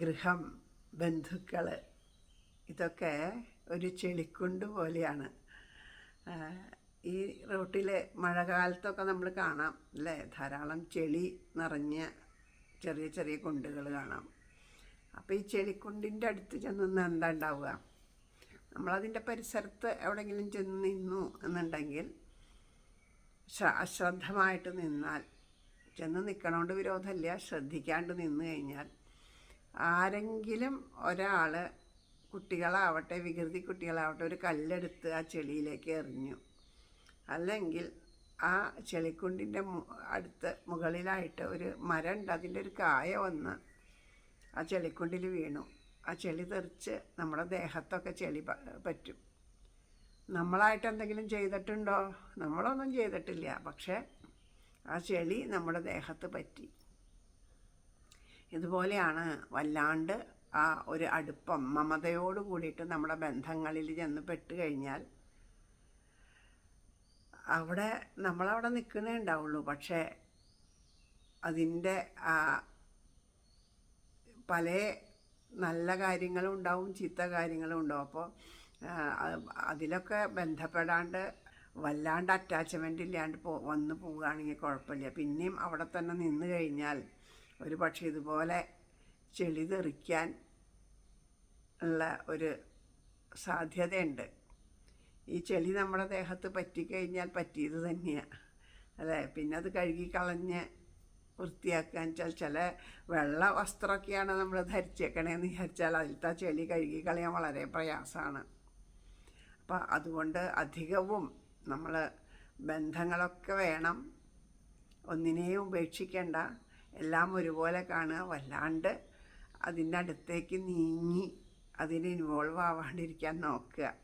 ഗൃഹം ബന്ധുക്കൾ ഇതൊക്കെ ഒരു ചെളിക്കുണ്ട് പോലെയാണ്. ഈ റോട്ടിൽ മഴക്കാലത്തൊക്കെ നമ്മൾ കാണാം അല്ലേ? ധാരാളം ചെളി നിറഞ്ഞ ചെറിയ ചെറിയ കുണ്ടുകൾ കാണാം. അപ്പോൾ ഈ ചെളിക്കുണ്ടിന്റെ അടുത്ത് ചെന്ന് നിന്ന് എന്താ ഉണ്ടാവുക? നമ്മളതിന്റെ പരിസരത്ത് എവിടെയെങ്കിലും ചെന്ന് നിന്നു എന്നുണ്ടെങ്കിൽ അശ്രദ്ധമായിട്ട് നിന്നാൽ ചെന്ന് നിൽക്കണോണ്ട് വിരോധമില്ല ശ്രദ്ധിക്കാണ്ട് നിന്ന് കഴിഞ്ഞാൽ ആരെങ്കിലും ഒരാൾ കുട്ടികളാവട്ടെ വികൃതി കുട്ടികളാവട്ടെ ഒരു കല്ലെടുത്ത് ആ ചെളിയിലേക്ക് എറിഞ്ഞു. അല്ലെങ്കിൽ ആ ചെളിക്കുണ്ടിന്റെ അടുത്ത് മുകളിലായിട്ട് ഒരു മരം ഉണ്ട് അതിന്റെ ഒരു കായ വന്ന് ആ ചെളിക്കുണ്ടിൽ വീണു. ആ ചെളി തെറിച്ച് നമ്മുടെ ദേഹത്തൊക്കെ ചെളി പറ്റും. നമ്മളായിട്ട് എന്തെങ്കിലും ചെയ്തിട്ടുണ്ടോ? നമ്മളൊന്നും ചെയ്തിട്ടില്ല. പക്ഷേ ആ ചെളി നമ്മുടെ ദേഹത്ത് പറ്റി. ഇതുപോലെയാണ് വല്ലാണ്ട് ആ ഒരു അടുപ്പം മമതയോട് കൂടിയിട്ട് നമ്മുടെ ബന്ധങ്ങളിൽ ചെന്ന് പെട്ട് കഴിഞ്ഞാൽ അവിടെ നമ്മളവിടെ നിൽക്കുന്നേ ഉണ്ടാവുള്ളൂ. പക്ഷേ അതിന്റെ പല നല്ല കാര്യങ്ങളും ഉണ്ടാവും ചീത്ത കാര്യങ്ങളും ഉണ്ടാവും. അപ്പോൾ അതിലൊക്കെ ബന്ധപ്പെടാണ്ട് വല്ലാണ്ട് അറ്റാച്ച്മെന്റ് ഇല്ലാണ്ട് പോ വന്ന് പോവുകയാണെങ്കിൽ കുഴപ്പമില്ല. പിന്നെയും അവിടെ തന്നെ നിന്ന് കഴിഞ്ഞാൽ ഒരു പക്ഷേ ഇതുപോലെ ചെളി തെറിക്കാൻ ഉള്ള ഒരു സാധ്യതയുണ്ട്. ഈ ചെളി നമ്മുടെ ദേഹത്ത് പറ്റിക്കഴിഞ്ഞാൽ പറ്റിയത് തന്നെയാണ് അല്ലേ? പിന്നെ അത് കഴുകി കളഞ്ഞ് വൃത്തിയാക്കാൻ വെച്ചാൽ ചില വെള്ള വസ്ത്രമൊക്കെയാണ് നമ്മൾ ധരിച്ചേക്കണേന്ന് വിചാരിച്ചാൽ അതിലത്തെ ചെളി കഴുകി കളയാൻ വളരെ പ്രയാസമാണ്. അപ്പം അതുകൊണ്ട് അധികവും നമ്മൾ ബന്ധങ്ങളൊക്കെ വേണം. ഒന്നിനെയും ഉപേക്ഷിക്കേണ്ട. എല്ലാം ഒരുപോലെ കാണുക. വല്ലാണ്ട് അതിന്റെ അടുത്തേക്ക് നീങ്ങി അതിന് ഇൻവോൾവ് ആവാണ്ടിരിക്കാൻ നോക്കുക.